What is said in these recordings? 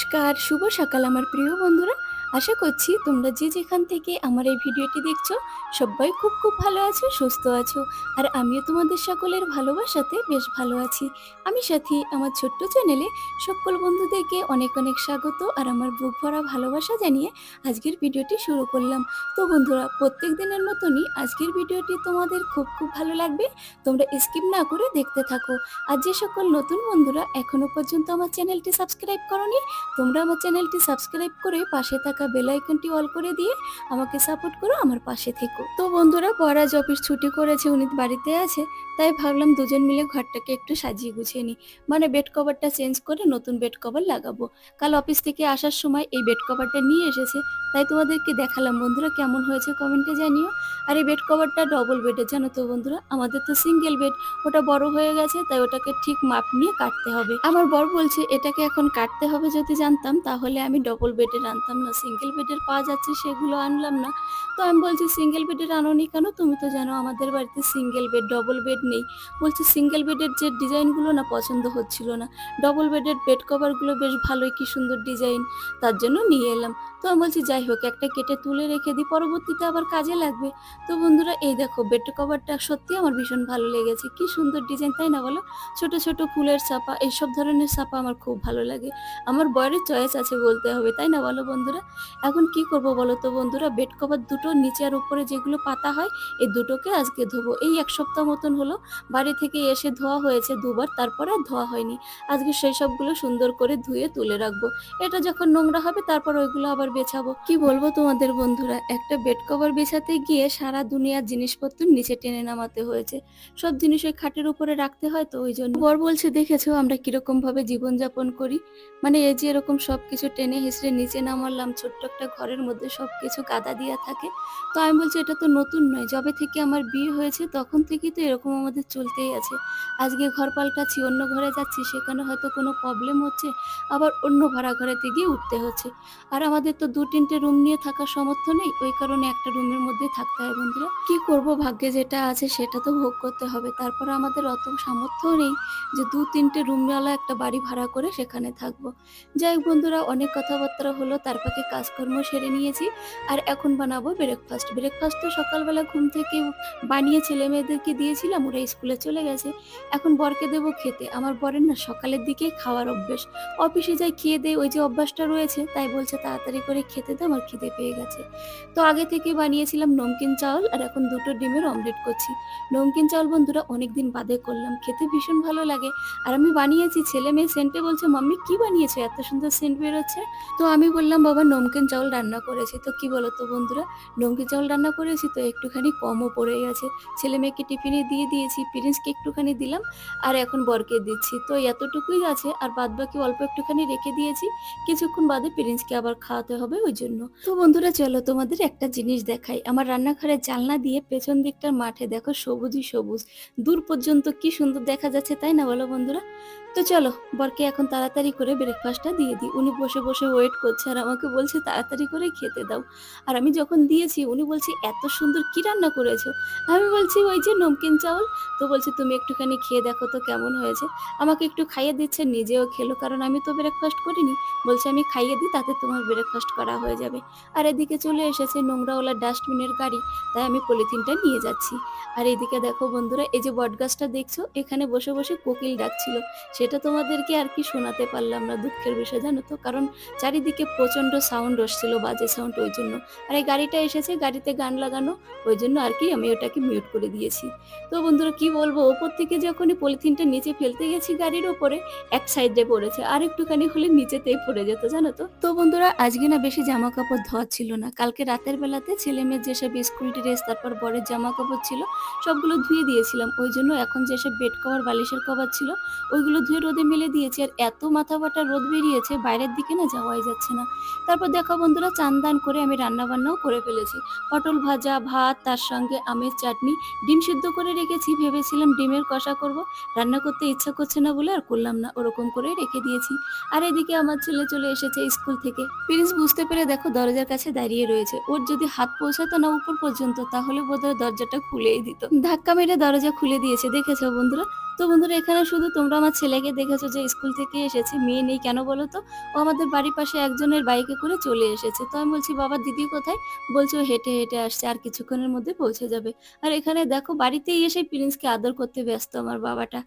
নমস্কার শুভ সকাল আমার প্রিয় বন্ধুরা। আশা করছি তোমরা যে যেখান থেকে আমার এই ভিডিওটি দেখছ, সবাই খুব খুব ভালো আছো, সুস্থ আছো। আর আমিও তোমাদের সকলের ভালোবাসাতে বেশ ভালো আছি। আমি সাথী, আমার ছোট্ট চ্যানেলে সকল বন্ধুদেরকে অনেক অনেক স্বাগত আর আমার বুক ভরা ভালোবাসা জানিয়ে আজকের ভিডিওটি শুরু করলাম। তো বন্ধুরা, প্রত্যেক দিনের মতনই আজকের ভিডিওটি তোমাদের খুব খুব ভালো লাগবে, তোমরা স্কিপ না করে দেখতে থাকো। আর যে সকল নতুন বন্ধুরা এখনও পর্যন্ত আমার চ্যানেলটি সাবস্ক্রাইব করনি, তোমরা আমার চ্যানেলটি সাবস্ক্রাইব করে পাশে থাকা বেল আইকনটি অল করে দিয়ে আমাকে সাপোর্ট করো আমার পাশে থেকো। তো বন্ধুরা পরাজ অফিস ছুটি করেছে, উনি বাড়িতে আছে, তাই ভাবলাম দুজন মিলে ঘরটাকে একটু সাজিয়ে গুছিয়ে নিই। মানে বেড কভারটা চেঞ্জ করে নতুন বেড কভার লাগাবো। কাল অফিস থেকে আসার সময় এই বেড কভারটা নিয়ে এসেছে, তাই তোমাদেরকে দেখালাম। বন্ধুরা, কেমন হয়েছে কমেন্টে জানিও। আর এই বেড কভারটা ডবল বেডের জানো তো বন্ধুরা? আমাদের তো সিঙ্গেল বেড ওটা বড় হয়ে গেছে, তাই ওটাকে ঠিক মাপ নিয়ে কাটতে হবে। আমার বর বলছে, এটাকে এখন কাটতে হবে যদি জানতাম, তাহলে আমি ডবল বেডে আনতাম না সিঙ্গেল বেডের পাওয়া যাচ্ছে সেগুলো আনলাম না। তো আমি বলছি সিঙ্গেল বেডের আনোনি কেন? তুমি তো জানো আমাদের বাড়িতে সিঙ্গেল বেড ডবল বেড নেই। বলছে সিঙ্গেল বেডের যে ডিজাইনগুলো না পছন্দ হচ্ছিল না। ডবল বেডের বেড কভারগুলো বেশ ভালোই, কি সুন্দর ডিজাইন তার জন্য নিয়ে এলাম। তো আমি বলছি, যাই হোক, একটা কেটে তুলে রেখে দিই, পরবর্তীতে আবার কাজে লাগবে। তো বন্ধুরা, এই দেখো বেড কভারটা সত্যি আমার ভীষণ ভালো লেগেছে। কি সুন্দর ডিজাইন তাই না বলো? ছোট ছোট ফুলের ছাপা, এইসব ধরনের ছাপা আমার খুব ভালো লাগে। আমার বয়ের চয়েস আছে বলতে হবে, তাই না বলো বন্ধুরা? এখন কি করব বলো তো বন্ধুরা? বেড কভার দুটো নিচে আর উপরে যেগুলো পাতা হয়, এই দুটোকে আজকে ধোবো। এই এক সপ্তাহ মতন হলো, বাড়ি থেকে এসে ধোয়া হয়েছে দুবার, তারপরে আর ধোয়া হয়নি। আজকে সেই সবগুলো সুন্দর করে ধুয়ে তুলে রাখব। এটা যখন নোংরা হবে, তারপর ওইগুলো আবার বেছাবো। কি বলব তোমাদের বন্ধুরা? একটা বেড কভার বেছাতে গিয়ে সারা দুনিয়ার জিনিসপত্র নিচে টেনে নামাতে হয়েছে। সব জিনিস ওই খাটের উপরে রাখতে হয় তো ওই জন্য। বর বলছে, দেখেছ আমরা কীরকম ভাবে জীবনযাপন করি? মানে এই যে এরকম সবকিছু টেনে হেসড়ে নিচে নামালাম ছোট্ট একটা ঘরের মধ্যে সবকিছু গাদা দিয়া থাকে। তো আমি বলছি, এটা তো নতুন নয়। যবে থেকে আমার বিয়ে হয়েছে, তখন থেকেই তো এরকম আমাদের চলতেই আছে। আজকে ঘর পাল্টাচ্ছি, অন্য ঘরে যাচ্ছি, সেখানে হয়তো কোনো প্রবলেম হচ্ছে, আবার অন্য ভাড়া ঘরেতে গিয়ে উঠতে হচ্ছে। আর আমাদের তো দু তিনটে রুম নিয়ে থাকার সামর্থ্য নেই, ওই কারণে একটা রুমের মধ্যে থাকতে হয় বন্ধুরা। কি করব? ভাগ্যে যেটা আছে সেটা তো ভোগ করতে হবে। তারপর আমাদের অত সামর্থ্যও নেই যে দু তিনটে রুমওয়ালা একটা বাড়ি ভাড়া করে সেখানে থাকব। যাই হোক বন্ধুরা, অনেক কথাবার্তা হলো তার ফাঁকে কাজকর্ম সেরে নিয়েছি। আর এখন বানাবো ব্রেকফাস্ট ব্রেকফাস্ট তো সকালবেলা ঘুম থেকে বানিয়ে ছেলে মেয়েদেরকে দিয়েছিলাম, ওরা স্কুলে চলে গেছে। এখন বরকে দেবো খেতে। আমার বরের না সকালের দিকে খাওয়ার অভ্যেস। অফিসে যাই খেয়ে দেয় ওই যে অভ্যাসটা রয়েছে, তাই বলছে তাড়াতাড়ি করে খেতে দে, আমার খিদে পেয়ে গেছে। তো আগে থেকে বানিয়েছিলাম নমকিন চাউল, আর এখন দুটো ডিমের অমলেট করছি। নমকিন চাউল বন্ধুরা, অনেকদিন বাদে করলাম। খেতে ভীষণ ভালো লাগে। আর আমি বানিয়েছি ছেলে মেয়ে সেন্টে বলছে, মাম্মি, কি বানিয়েছো? এত সুন্দর সেন্ট বেরোচ্ছে। তো আমি বললাম, বাবা নমকিন চাউল রান্না করেছি। তো কি বলো তো বন্ধুরা? নমকিন চাউল রান্না করেছি তো একটুখানি কমও পড়ে গেছে। ছেলে মেয়েকে টিফিনে দিয়ে দিয়েছি প্রিন্সকে একটুখানি দিলাম আর এখন বরকে দিচ্ছি। তো এতটুকুই আছে আর বাদ বাকি অল্প একটুখানি রেখে দিয়েছি। কিছুক্ষণ বাদে প্রিন্সকে আবার খাওয়াতে হবে ওই জন্য। তো বন্ধুরা চলো তোমাদের একটা জিনিস দেখাই। আমার রান্নাঘরের জানলা দিয়ে পেছন দিকটার মাঠে দেখো সবুজই সবুজ। দূর পর্যন্ত কি সুন্দর দেখা যাচ্ছে, তাই না বলো বন্ধুরা? তো চলো, বরকে এখন তাড়াতাড়ি করে ব্রেকফাস্টটা দিয়ে দিই। উনি বসে বসে ওয়েট করছে আর আমাকে বলছে, তাড়াতাড়ি করে খেতে দাও। আর আমি যখন দিয়েছি, উনি বলছে, এত সুন্দর কি রান্না করেছ? আমি বলছি, ওই যে নমকিন চাউল। তো বলছে, তুমি একটুখানি খেয়ে দেখো তো কেমন হয়েছে। আমাকে একটু খাইয়ে দিচ্ছে, নিজেও খেলো, কারণ আমি তো ব্রেকফাস্ট করিনি। বলছে, আমি খাইয়ে দিই, তাতে তোমার ব্রেকফাস্ট করা হয়ে যাবে। আর এদিকে চলে এসেছে নোংরাওয়ালা ডাস্টবিনের গাড়ি, তাই আমি পলিথিনটা নিয়ে যাচ্ছি। আর এদিকে দেখো বন্ধুরা, এই যে বটগাছটা দেখছ, এখানে বসে বসে কোকিল ডাকছিল। সেটা তোমাদেরকে আর কি শোনাতে পারলাম না দুঃখের বিষয়, জানো তো? কারণ চারিদিকে প্রচণ্ড সাউন্ড আসছিল, বাজে সাউন্ড ওই জন্য। আর এই গাড়িটা এসেছে, গাড়িতে গান লাগানো, ওই জন্য আর কি আমি ওটাকে মিউট করে দিয়েছি। তো বন্ধুরা, কি বলব? ওপর থেকে যখনই পলিথিনটা নিচে ফেলতে গেছি গাড়ির ওপরে, এক সাইডে পড়েছে, আর একটুখানি হলে নিচেতেই পড়ে যেত, জানো তো? তো বন্ধুরা, আজকে না বেশি জামা কাপড় ধোয়া ছিল না। কালকে রাতের বেলাতে ছেলে মেয়ের যেসব স্কুল ড্রেস তারপর বরের জামা কাপড় ছিল, সবগুলো ধুয়ে দিয়েছিলাম। ওই জন্য এখন যেসব বেড কভার বালিশের কভার ছিল, ওইগুলো ধুয়ে রোদে মেলে দিয়েছি আর এত মাথা বাটা রোদ বেরিয়েছে, বাইরের দিকে না যাওয়াই যাচ্ছে না। তারপর দেখো বন্ধুরা, চান দান করে আমি রান্না বান্নাও করে ফেলেছি। পটল ভাজা, ভাত, তার সঙ্গে আমের চাটনি, ডিম সিদ্ধ করে রেখেছি, ভেবেছিলাম ডিমের কষা করব। রান্না করতে ইচ্ছা করছে না বলে আর করলাম না, ওরকম করেই রেখে দিয়েছি। আর এদিকে আমার ছেলে চলে এসেছে স্কুল থেকে। প্রিন্স বুঝতে পেরে দেখো দরজার কাছে দাঁড়িয়ে রয়েছে। ওর যদি হাত পৌঁছাতো না উপর পর্যন্ত, তাহলে বোধহয় দরজাটা খুলেই দিত। ধাক্কা মেরে দরজা খুলে দিয়েছে, দেখেছ বন্ধুরা? তো বন্ধুরা, এখানে শুধু তোমরা, আমার ছেলেকে দেখেছ যে স্কুল থেকে এসেছে? মেয়ে নেই কেন বলো তো? ও আমাদের বাড়ির পাশে একজনের বাইকে করে চলে এসেছে। তো আমি বলছি, বাবা, দিদি কোথায়? বলছো হেঁটে হেঁটে আসছে। আর কিছুক্ষণের মধ্যে পৌঁছে যাবে। আর এখানে দেখো, বাড়িতেই এসে প্রিন্সকে আদর করতে ব্যস্ত আমার বাবাটা।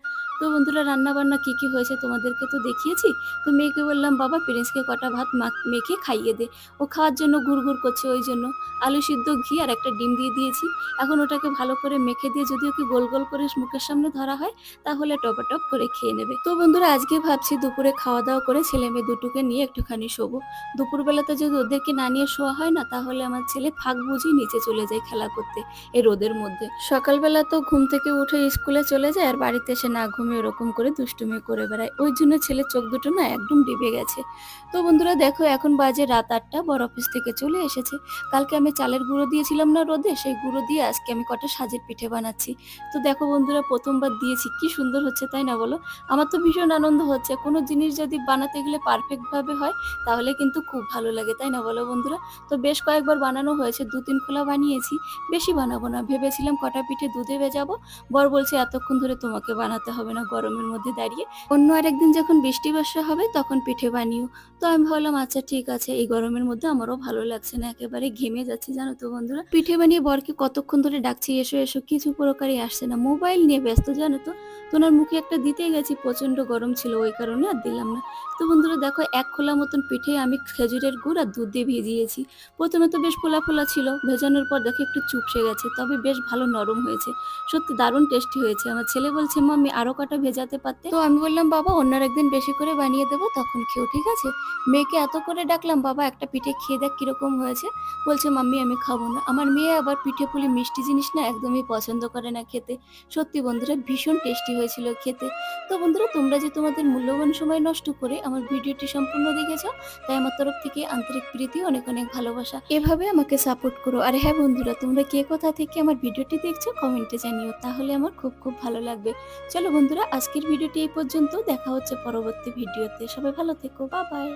তো বন্ধুরা রান্না বান্না কি কি হয়েছে তোমাদেরকে তো দেখিয়েছি। তো মেয়েকে বললাম, বাবা, প্রিন্সকে কটা ভাত মেখে খাইয়ে দে। ও খাওয়ার জন্য গুড়গুড় করছে ওই জন্য। আলু সিদ্ধ, ঘি আর একটা ডিম দিয়ে দিয়েছি। এখন ওটাকে ভালো করে মেখে দিয়ে যদি ওকে গোল গোল করে মুখের সামনে ধরা হয়, তাহলে টপাটপ করে খেয়ে নেবে। তো বন্ধুরা, আজকে ভাবছি দুপুরে খাওয়া দাওয়া করে ছেলে মেয়ে দুটোকে নিয়ে একটুখানি শোবো। দুপুরবেলাতে যদি ওদেরকে না নিয়ে শোয়া হয় না, তাহলে আমার ছেলে ফাঁক বুঝিয়ে নিচে চলে যায় খেলা করতে, এই রোদের মধ্যে। সকালবেলা তো ঘুম থেকে উঠে স্কুলে চলে যায় আর বাড়িতে এসে না ঘুমিয়ে এরকম করে দুষ্টুমি করে বেড়ায়। ওই জন্য ছেলের চোখ দুটো না একদম ডিবে গেছে। তো বন্ধুরা দেখো, এখন বাজে রাত আটটা বড় অফিস থেকে চলে এসেছে। কালকে আমি চালের গুঁড়ো দিয়েছিলাম না রোদে, সেই গুঁড়ো দিয়ে আজকে আমি কটা সাজের পিঠে বানাচ্ছি। তো দেখো বন্ধুরা, প্রথমবার দিয়েছি, কি সুন্দর হচ্ছে তাই না বলো? আমার তো ভীষণ আনন্দ হচ্ছে, কোনো জিনিস যদি বানাতে গেলে পারফেক্ট ভাবে হয়, তাহলে কিন্তু খুব ভালো লাগে, তাই না বলো বন্ধুরা? তো বেশ কয়েকবার বানানো হয়েছে দু তিন খোলা বানিয়েছি, বেশি বানাবো না, ভেবেছিলাম কটা পিঠে দুধে ভেজাবো। বর বলছে, এতক্ষণ ধরে তোমাকে বানাতে হবে না গরমের মধ্যে দাঁড়িয়ে অন্য আরেকদিন যখন বৃষ্টি বর্ষা হবে তখন পিঠে বানিও। তো আমি ভাবলাম আচ্ছা ঠিক আছে, এই গরমের মধ্যে আমারও ভালো লাগছে না, একেবারে ঘেমে যাচ্ছে, জানো তো বন্ধুরা। পিঠে বানিয়ে বরকে কতক্ষণ ধরে ডাকছি, এসো এসো, কিছু প্রকারই আসছে না। মোবাইল নিয়ে ব্যস্ত, জানো তো। তোনার মুখে একটা দিতে গেছি প্রচণ্ড গরম ছিল, ওই কারণে আর দিলাম না। তো বন্ধুরা, দেখো, এক খোলা মতন পিঠে আমি খেজুরের গুড় আর দুধ দিয়ে ভিজিয়েছি। প্রথমে তো বেশ ফোলা ফোলা ছিল, ভেজানোর পর দেখো একটু চুপসে গেছে, তবে বেশ ভালো নরম হয়েছে। সত্যি দারুণ টেস্টি হয়েছে। আমার ছেলে বলছে মা আমি আরও কটা ভেজাতে পারতে? তো আমি বললাম, বাবা অন্য একদিন বেশি করে বানিয়ে দেবো, তখন খেও, ঠিক আছে? মেয়েকে এত করে ডাকলাম, বাবা, একটা পিঠে খেয়ে দেখ কীরকম হয়েছে। বলছে, মাম্মি, আমি খাব না। আমার মেয়ে আবার পিঠে পুলি মিষ্টি জিনিস না একদমই পছন্দ করে না খেতে। সত্যি বন্ধুরা, ভীষণ টেস্টি হয়েছিল খেতে। তো বন্ধুরা, তোমরা যে তোমাদের মূল্যবান সময় নষ্ট করে আমার ভিডিওটি সম্পূর্ণ দেখেছ, তাই আমার তরফ থেকে আন্তরিক প্রীতি, অনেক অনেক ভালোবাসা। এভাবে আমাকে সাপোর্ট করো। আর হ্যাঁ বন্ধুরা, তোমরা কে কোথা থেকে আমার ভিডিওটি দেখছ, কমেন্টে জানিও। তাহলে আমার খুব খুব ভালো লাগবে। চলো বন্ধুরা আজকের ভিডিওটি এই পর্যন্ত। দেখা হচ্ছে পরবর্তী ভিডিওতে। সবাই ভালো থেকো। বা বাই